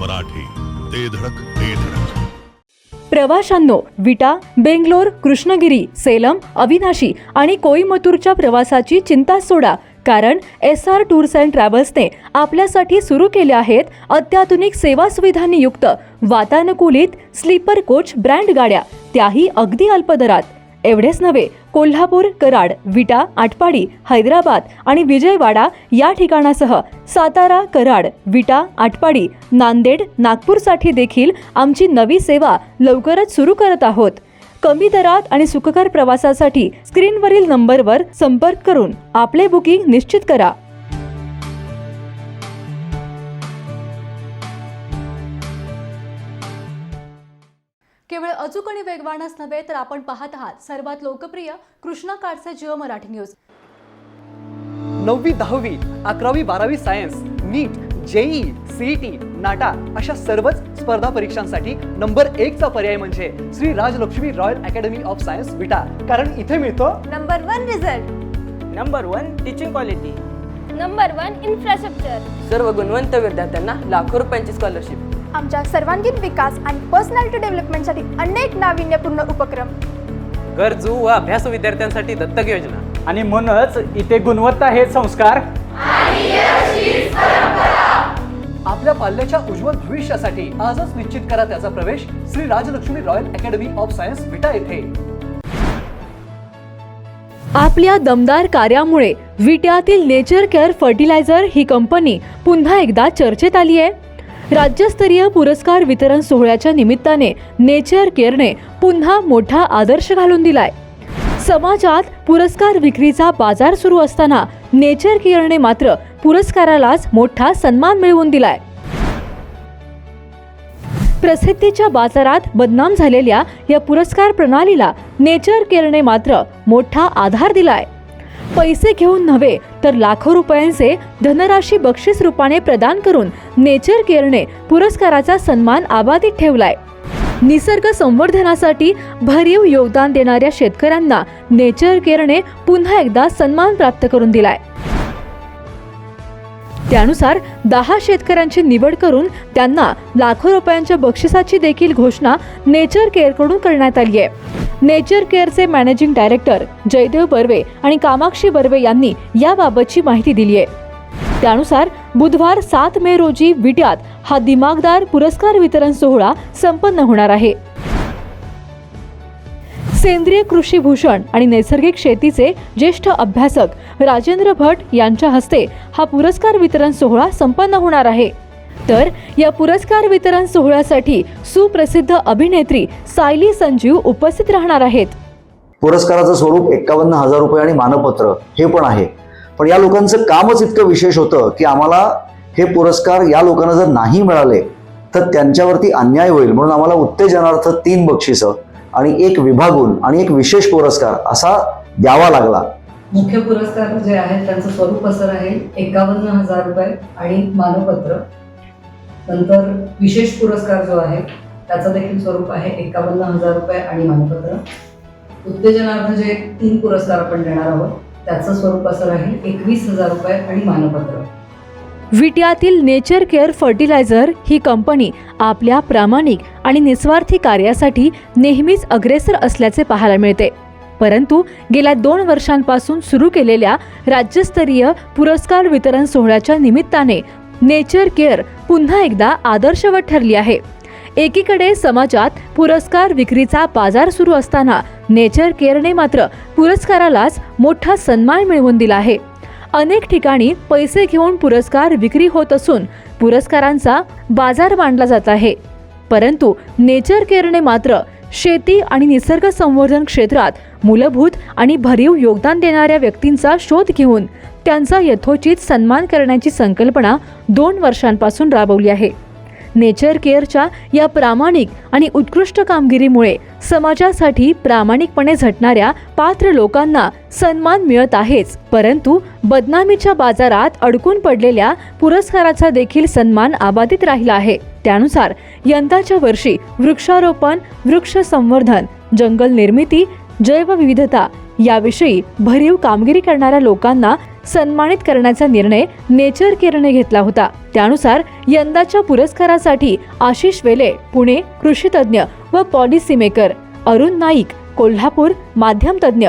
मराठी. ते धडक ते धडक. प्रवाशांनो विटा बेंगलोर कृष्णगिरी सेलम अविनाशी आणि कोईमतूरच्या प्रवासाची चिंता सोडा कारण एस आर टूर्स अँड ट्रॅव्हल्सने आपल्यासाठी सुरू केले आहेत अत्याधुनिक सेवा सुविधांनी युक्त वातानुकूलित स्लीपर कोच ब्रँड गाड्या त्याही अगदी अल्प दरात एवढेच नव्हे कोल्हापूर कराड विटा आटपाडी हैदराबाद आणि विजयवाडा या ठिकाणासह सातारा कराड विटा आटपाडी नांदेड नागपूरसाठी देखील आमची नवी सेवा लवकरच सुरू करत आहोत. कमी दरात आणि सुखकर प्रवासासाठी स्क्रीनवरील नंबरवर संपर्क करून आपले बुकिंग निश्चित करा. केवळ अचूक आणि वेगवानच नव्हे तर आपण पाहत आहात सर्वात लोकप्रिय कृष्णा काडसे जिओ मराठी न्यूज. नववी दहावी अकरावी बारावी science NEET JEE CET NATA अशा सर्वच स्पर्धा परीक्षांसाठी नंबर एकचा पर्याय म्हणजे Shri Rajlakshmi royal academy of science Vita. कारण इथे मिळतो number one result number one teaching quality number one infrastructure सर्व गुणवंत विद्यार्थ्यांना लाखो रुपयांची स्कॉलरशिप आमच्या सर्वांगीण विकास आणि पर्सनॅलिटी डेव्हलपमेंटसाठी अनेक नाविन्यपूर्ण उपक्रम. गरजू व अभ्यास विद्यार्थ्यांसाठी दत्तक योजना. आणि म्हणूनच इथे गुणवत्ता हे संस्कार. आपल्या पाल्याच्या उज्ज्वल भविष्यासाठी आजच निश्चित करा त्याचा प्रवेश Shri Rajlakshmi royal academy of science Vita येथे. आपल्या दमदार कार्यामुळे विट्यातील नेचर केअर फर्टिलायझर ही कंपनी पुन्हा एकदा चर्चेत आली आहे. राज्यस्तरीय पुरस्कार वितरण सोहळ्याच्या निमित्ताने नेचर केअरने पुन्हा मोठा आदर्श घालून दिलाय. समाजात पुरस्कार विक्रीचा बाजार सुरू असताना नेचर केअरने मात्र पुरस्कारालाच मोठा सन्मान मिळवून दिलाय. प्रसिद्धीच्या बाजारात बदनाम झालेल्या या पुरस्कार प्रणालीला नेचर केअरने मात्र मोठा आधार दिलाय. पैसे घेऊन नव्हे तर लाखो रुपयांचे धनराशी बक्षीस रूपाने प्रदान करून नेचर केअरने पुरस्काराचा सन्मान आबाधित ठेवलाय. निसर्ग संवर्धनासाठी भरीव योगदान देणाऱ्या शेतकऱ्यांना नेचर केअरने पुन्हा एकदा सन्मान प्राप्त करून दिलाय. त्यानुसार दहा शेतकऱ्यांची निवड करून त्यांना लाखो रुपयांच्या बक्षिसाची देखील घोषणा नेचर केअरकडून करण्यात आली आहे नेचर केअरचे मॅनेजिंग डायरेक्टर जयदेव बर्वे आणि कामाक्षी बर्वे यांनी याबाबतची माहिती दिली आहे. त्यानुसार बुधवार सात मे रोजी विट्यात हा दिमागदार पुरस्कार वितरण सोहळा संपन्न होणार आहे. सेंद्रिय कृषी भूषण आणि नैसर्गिक शेतीचे ज्येष्ठ अभ्यासक राजेंद्र भट यांच्या हस्ते हा पुरस्कार वितरण सोहळा संपन्न होणार आहे. तर या पुरस्कार वितरण सोहळ्यासाठी सुप्रसिद्ध अभिनेत्री सायली संजीव उपस्थित राहणार आहेत. पुरस्काराचं स्वरूप एक्कावन्न हजार रुपये आणि मानपत्र हे पण आहे. पण या लोकांचं कामच इतकं विशेष होतं की आम्हाला हे पुरस्कार या लोकांना जर नाही मिळाले तर त्यांच्यावरती अन्याय होईल. म्हणून आम्हाला उत्तेजनार्थ तीन बक्षिसं आणि एक विभागून आणि एक विशेष पुरस्कार असा द्यावा लागला. मुख्य पुरस्कार जे आहेत त्यांचं स्वरूप असं राहील एकावन्न हजार रुपये आणि मानपत्र. नंतर विशेष पुरस्कार जो आहे त्याचं देखील स्वरूप आहे एकावन्न हजार रुपये आणि मानपत्र. उत्तेजनार्थ जे तीन पुरस्कार आपण देणार आहोत त्याचं स्वरूप असं राहील एकवीस हजार रुपये आणि मानपत्र. विटियातील नेचर केअर फर्टिलायझर ही कंपनी आपल्या प्रामाणिक आणि निस्वार्थी कार्यासाठी नेहमीच अग्रेसर असल्याचे पाहायला मिळते. परंतु गेल्या दोन वर्षांपासून सुरू केलेल्या राज्यस्तरीय पुरस्कार वितरण सोहळ्याच्या निमित्ताने नेचर केअर पुन्हा एकदा आदर्शवत ठरली आहे. एकीकडे समाजात पुरस्कार विक्रीचा बाजार सुरू असताना नेचर केअरने मात्र पुरस्कारालाच मोठा सन्मान मिळवून दिला आहे. अनेक ठिकाणी पैसे घेऊन पुरस्कार विक्री होत असून पुरस्कारांचा बाजार मांडला जात आहे. परंतु नेचर केअरने मात्र शेती आणि निसर्ग संवर्धन क्षेत्रात मूलभूत आणि भरीव योगदान देणाऱ्या व्यक्तींचा शोध घेऊन त्यांचा यथोचित सन्मान करण्याची संकल्पना दोन वर्षांपासून राबवली आहे. नेचर केअरच्या या प्रामाणिक आणि उत्कृष्ट कामगिरीमुळे समाजासाठी प्रामाणिकपणे झटणाऱ्या पात्र लोकांना सन्मान मिळत आहेच परंतु बदनामीच्या बाजारात अडकून पडलेल्या पुरस्काराचा देखील सन्मान आबाधित राहिला आहे. त्यानुसार यंदाच्या वर्षी वृक्षारोपण वृक्ष संवर्धन जंगल निर्मिती जैवविविधता याविषयी भरीव कामगिरी करणाऱ्या लोकांना सन्मानित करण्याचा निर्णय नेचर केअरने घेतला होता. त्यानुसार यंदाच्या पुरस्कारासाठी आशिष वेले पुणे कृषीतज्ञ व पॉलिसी मेकर अरुण नाईक कोल्हापूर माध्यम तज्ज्ञ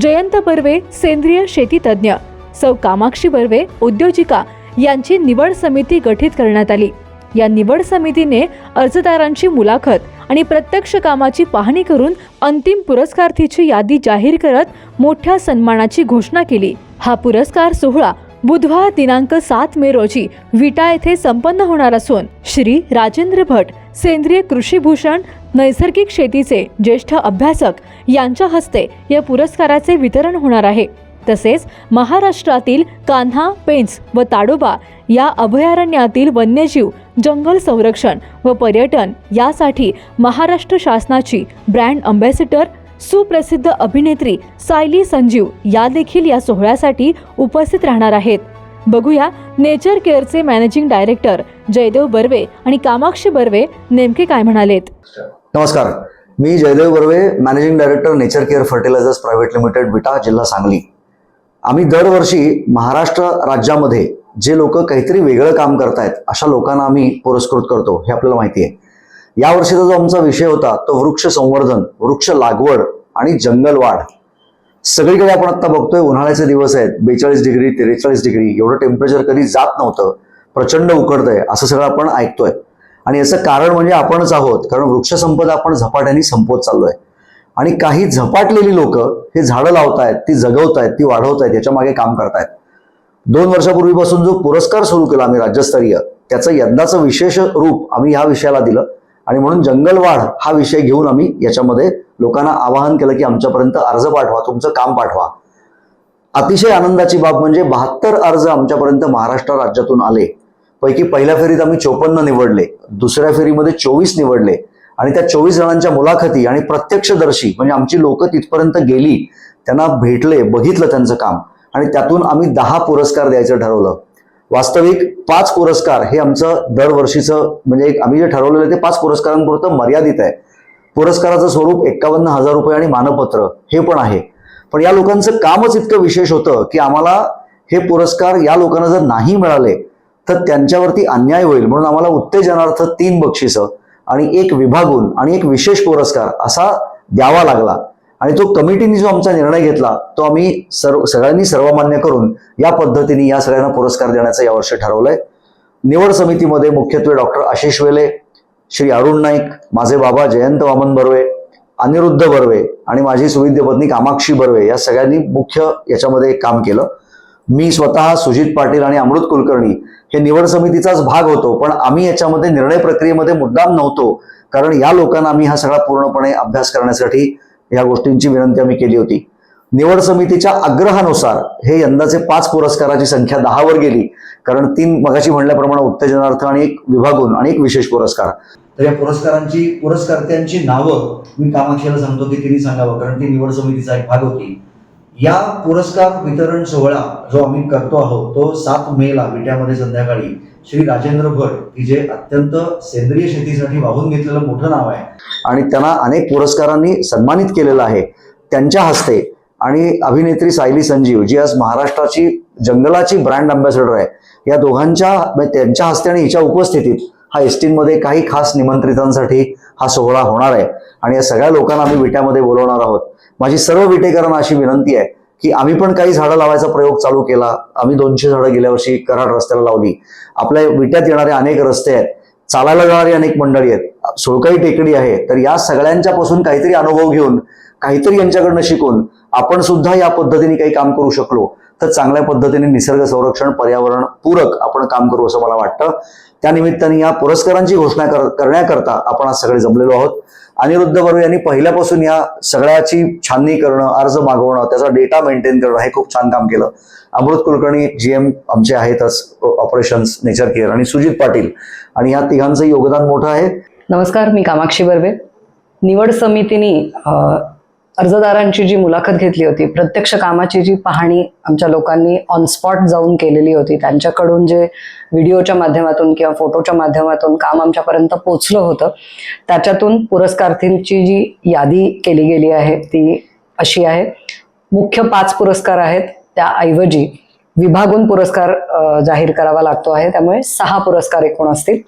जयंत बर्वे सेंद्रिय शेती तज्ज्ञ सौ कामाक्षी बर्वे उद्योजिका यांची निवड समिती गठीत करण्यात आली. या निवड समितीने अर्जदारांची मुलाखत आणि प्रत्यक्ष कामाची पाहणी करून अंतिम पुरस्कारार्थीची यादी जाहीर करत मोठ्या सन्मानाची घोषणा केली. हा पुरस्कार सोहळा बुधवार दिनांक सात मे रोजी विटा येथे संपन्न होणार असून श्री राजेंद्र भट सेंद्रिय कृषीभूषण नैसर्गिक शेतीचे ज्येष्ठ अभ्यासक यांच्या हस्ते या पुरस्काराचे वितरण होणार आहे. तसेच महाराष्ट्रातील कान्हा पेंच व ताडोबा या अभयारण्यातील वन्यजीव जंगल संरक्षण व पर्यटन यासाठी महाराष्ट्र शासनाची ब्रँड अम्बॅसिडर सुप्रसिद्ध अभिनेत्री सायली संजीव या देखील या सोहळ्यासाठी उपस्थित राहणार आहेत. बघूया नेचर केअरचे मॅनेजिंग डायरेक्टर जयदेव बर्वे आणि कामाक्षी बर्वे नेमके काय म्हणालेत. नमस्कार. मी Jaydev Barve managing director nature care fertilisers private limited Vita जिल्हा सांगली. आम्ही दरवर्षी महाराष्ट्र राज्यामध्ये जे लोक काहीतरी वेगळं काम करतायत अशा लोकांना आम्ही पुरस्कृत करतो हे आपल्याला माहिती आहे. यावर्षीचा जो आमचा विषय होता तो वृक्ष संवर्धन वृक्ष लागवड आणि जंगल वाढ. सगळीकडे आपण आता बघतोय उन्हाळ्याचे दिवस आहेत बेचाळीस डिग्री त्रेचाळीस डिग्री एवढं टेम्परेचर कधी जात नव्हतं प्रचंड उकडतंय असं सगळं आपण ऐकतोय. आणि याचं कारण म्हणजे आपणच आहोत कारण वृक्षसंपदा आपण झपाट्याने संपवत चाललोय. आणि काही झपाटलेली लोक हे झाडं लावतायत ती जगवतायत ती वाढवतायत याच्या मागे काम करतायत. दोन वर्षापूर्वीपासून जो पुरस्कार सुरू केला आम्ही राज्यस्तरीय त्याचं यंदाचं विशेष रूप आम्ही ह्या विषयाला दिलं. आणि म्हणून जंगलवाढ हा विषय घेऊन आम्ही याच्यामध्ये लोकांना आवाहन केलं की आमच्यापर्यंत अर्ज पाठवा तुमचं काम पाठवा. अतिशय आनंदाची बाब म्हणजे बहात्तर अर्ज आमच्यापर्यंत महाराष्ट्र राज्यातून आले. पैकी पहिल्या फेरीत आम्ही चोपन्न निवडले दुसऱ्या फेरीमध्ये चोवीस निवडले. आणि त्या चोवीस जणांच्या मुलाखती आणि प्रत्यक्षदर्शी म्हणजे आमची लोक तिथपर्यंत गेली त्यांना भेटले बघितलं त्यांचं काम. आणि त्यातून आम्ही दहा पुरस्कार द्यायचं ठरवलं. वास्तविक पाच पुरस्कार हे आमचं दरवर्षीचं म्हणजे एक आम्ही जे ठरवलेलं ते पाच पुरस्कारांपुरतं मर्यादित आहे. पुरस्काराचं स्वरूप एक्कावन्न हजार रुपये आणि मानपत्र हे पण आहे. पण या लोकांचं कामच इतकं विशेष होतं की आम्हाला हे पुरस्कार या लोकांना जर नाही मिळाले तर त्यांच्यावरती अन्याय होईल. म्हणून आम्हाला उत्तेजनार्थ तीन बक्षिसं आणि एक विभागून आणि एक विशेष पुरस्कार असा द्यावा लागला. आणि तो कमिटीने जो आमचा निर्णय घेतला तो आम्ही सर्व सगळ्यांनी सर्वमान्य करून या पद्धतीने या सगळ्यांना पुरस्कार देण्याचं यावर्षी ठरवलंय. निवड समितीमध्ये मुख्यत्वे डॉक्टर आशिष वेले श्री अरुण नाईक माझे बाबा जयंत वामन बर्वे अनिरुद्ध बर्वे आणि माझी सुविद्य पत्नी कामाक्षी बर्वे या सगळ्यांनी मुख्य याच्यामध्ये काम केलं. मी स्वतः सुजित पाटील आणि अमृत कुलकर्णी हे निवड समितीचाच भाग होतो पण आम्ही याच्यामध्ये निर्णय प्रक्रियेमध्ये मुद्दाम नव्हतो कारण या लोकांना आम्ही हा सगळा पूर्णपणे अभ्यास करण्यासाठी या गोष्टींची विनंती आम्ही केली होती. निवड समितीच्या आग्रहानुसार हे यंदाचे पाच पुरस्काराची संख्या दहावर गेली. कारण तीन मगाशी म्हणल्याप्रमाणे उत्तेजनार्थ आणि एक विभागून आणि एक विशेष पुरस्कार. तर या पुरस्कारांची पुरस्कर्त्यांची नावं मी कामाक्षीला सांगतो की तिने सांगावं कारण ती निवड समितीचा एक भाग होती. या पुरस्कार वितरण सोहळा जो आम्ही करतो आहोत तो सात मेला विट्यामध्ये संध्याकाळी. श्री राजेंद्र भट की जे अत्यंत सेंद्रिय शेतीसाठी वाहून घेतलेलं मोठं नाव आहे. आणि त्यांना अनेक पुरस्कारांनी सन्मानित केलेलं आहे त्यांच्या हस्ते. आणि अभिनेत्री सायली संजीव जी आज महाराष्ट्राची जंगलाची ब्रँड अँबॅसेडर आहे या दोघांच्या म्हणजे त्यांच्या हस्ते आणि हिच्या उपस्थितीत हा एसटीमध्ये काही खास निमंत्रितांसाठी हा सोहळा होणार आहे. आणि या सगळ्या लोकांना आम्ही विट्यामध्ये बोलवणार आहोत. माझी सर्व विटेकरांना अशी विनंती आहे की आम्ही पण काही झाडं लावायचा प्रयोग चालू केला. आम्ही दोनशे झाडं गेल्या वर्षी कराड रस्त्याला लावली. आपल्या विट्यात येणारे अनेक रस्ते आहेत. चालायला जाणारी अनेक मंडळी आहेत. सोळकाई टेकडी आहे. तर या सगळ्यांच्या पासून काहीतरी अनुभव घेऊन काहीतरी यांच्याकडनं शिकून आपण सुद्धा या पद्धतीने काही काम करू शकलो. तर चांगल्या पद्धतीने निसर्ग संरक्षण पर्यावरण पूरक आपण काम करू असं मला वाटतं. त्या निमित्ताने या पुरस्कारांची घोषणा कर करण्याकरता आपण आज सगळे जमलेलो आहोत. अनिरुद्ध बर्वे यांनी पहिल्यापासून या सगळ्याची छाननी करणं अर्ज मागवणं त्याचा डेटा मेंटेन करणं हे खूप छान काम केलं. अमृत कुलकर्णी जी एम आमचे आहेतच ऑपरेशन्स नेचर केअर आणि सुजित पाटील. आणि या तिघांचं योगदान मोठं आहे. नमस्कार मी कामाक्षी बर्वे. निवड समितीने अर्जदारांची जी मुलाखत घेतली होती प्रत्यक्ष कामाची जी पाहणी आमच्या लोकांनी ऑन स्पॉट जाऊन केलेली होती त्यांच्याकडून जे व्हिडिओच्या माध्यमातून किंवा फोटोच्या माध्यमातून काम आमच्यापर्यंत पोचलं होतं त्याच्यातून पुरस्कारार्थींची जी यादी केली गेली आहे ती अशी आहे. मुख्य पाच पुरस्कार आहेत त्याऐवजी विभागून पुरस्कार जाहीर करावा लागतो आहे त्यामुळे सहा पुरस्कार एकूण असतील.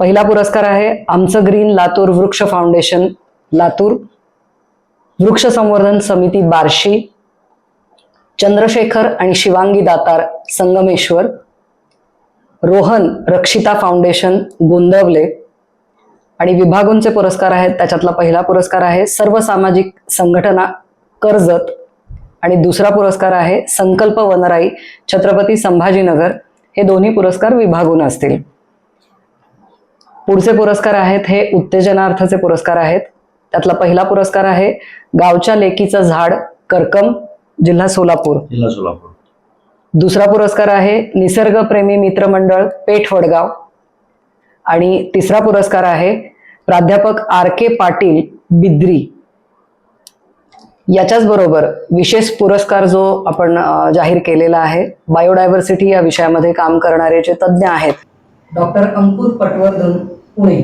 पहिला पुरस्कार आहे आमचं ग्रीन लातूर वृक्ष फाउंडेशन लातूर. वृक्ष संवर्धन समिती बार्शी चंद्रशेखर आणि शिवांगी दातार संगमेश्वर रोहन रक्षिता फाउंडेशन गोंदवले आणि विभागूंचे पुरस्कार आहेत त्याच्यातला पहिला पुरस्कार आहे सर्व सामाजिक संघटना कर्जत आणि दुसरा पुरस्कार आहे संकल्प वनराई छत्रपती संभाजीनगर. हे दोन्ही पुरस्कार विभागून असतील. पुढचे पुरस्कार आहेत हे उत्तेजनार्थचे पुरस्कार आहेत. त्यातला पहिला पुरस्कार आहे गावच्या लेकीचं झाड करकम जिल्हा सोलापूर. जिल्हा सोलापूर. दुसरा पुरस्कार आहे निसर्गप्रेमी मित्रमंडळ पेठ वडगाव. आणि तिसरा पुरस्कार आहे प्राध्यापक आर के पाटील बिद्री. याच्याच बरोबर विशेष पुरस्कार जो आपण जाहीर केलेला आहे बायोडायव्हर्सिटी या विषयामध्ये काम करणारे जे तज्ज्ञ आहेत डॉक्टर अंकुर पटवर्धन पुणे.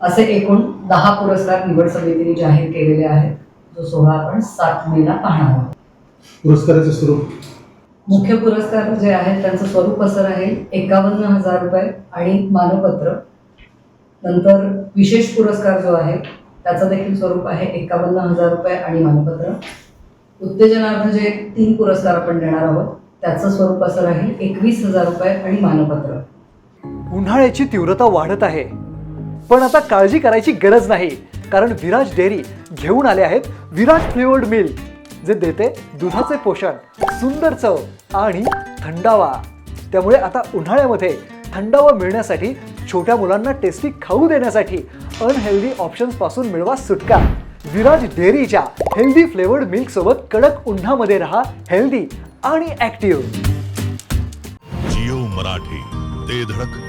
असे एकूण दहा पुरस्कार निवड समितीने जाहीर केलेले आहेत. जो सोहळा आपण सात मेला पाहणार आहोत. पुरस्काराचं स्वरूप? मुख्य पुरस्कार जे आहेत त्यांचं स्वरूप असं राहील एकावन्न हजार रुपये आणि मानपत्र. नंतर विशेष पुरस्कार जो आहे त्याचं देखील स्वरूप आहे एकावन्न हजार रुपये आणि मानपत्र. उत्तेजनार्थ जे तीन पुरस्कार आपण देणार आहोत त्याचं स्वरूप असं राहील एकवीस हजार रुपये आणि मानपत्र. उन्हाळ्याची तीव्रता वाढत आहे. पण आता काळजी करायची गरज नाही. कारण विराज डेअरी घेऊन आले आहेत विराज फ्लेवर्ड मिल्क जे देते दुधाचे पोषण सुंदर चव आणि थंडावा. त्यामुळे आता उन्हाळ्यामध्ये थंडावा मिळण्यासाठी छोट्या मुलांना टेस्टी खाऊ देण्यासाठी अनहेल्दी ऑप्शन्सपासून मिळवा सुटका. विराज डेअरीच्या हेल्दी फ्लेवर्ड मिल्क सोबत कडक उन्हामध्ये राहा हेल्दी आणि ऍक्टिव्ह जिओ मराठी ते धडक.